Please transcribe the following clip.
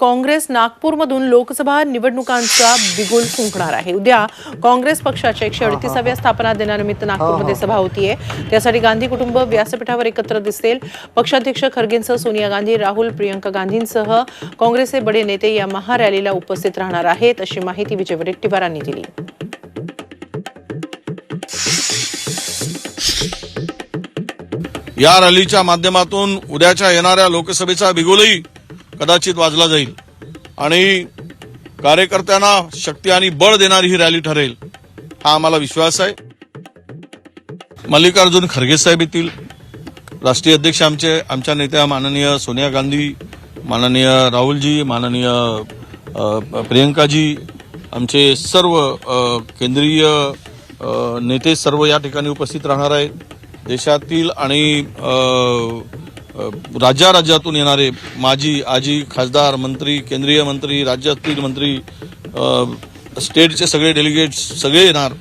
काँग्रेस नागपूरमधून लोकसभा निवडणुकांचा बिगुल फुंकणार आहे. उद्या काँग्रेस पक्षाच्या एकशे अडतीसाव्या स्थापना दिनानिमित्त नागपूरमध्ये सभा होतीये. त्यासाठी गांधी कुटुंब व्यासपीठावर एकत्र दिसतील पक्षाध्यक्ष खरगेंसह सोनिया गांधी राहुल प्रियंका गांधींसह काँग्रेसचे बडे नेते या महारॅलीला उपस्थित राहणार आहेत अशी माहिती विजय वडेट्टीवारांनी दिली. या रॅलीच्या माध्यमातून उद्याच्या येणाऱ्या लोकसभेचा बिगुलही कदाचित वाजला जाईल. आणि कार्यकर्त्यांना शक्ती आणि बळ देणारी ही रॅली ठरेल हा आम्हाला विश्वास आहे. मल्लिकार्जुन खरगे साहेब येतील. राष्ट्रीय अध्यक्ष आमचे आमच्या नेत्या माननीय सोनिया गांधी माननीय राहुलजी माननीय प्रियंकाजी आमचे सर्व केंद्रीय नेते सर्व या ठिकाणी उपस्थित राहणार आहेत. देशातील आणि राज्या राज्यातून येणारे माजी आजी खासदार मंत्री केंद्रीय मंत्री राज्यातील मंत्री स्टेटचे सगळे डेलिगेट्स सगळे येणार.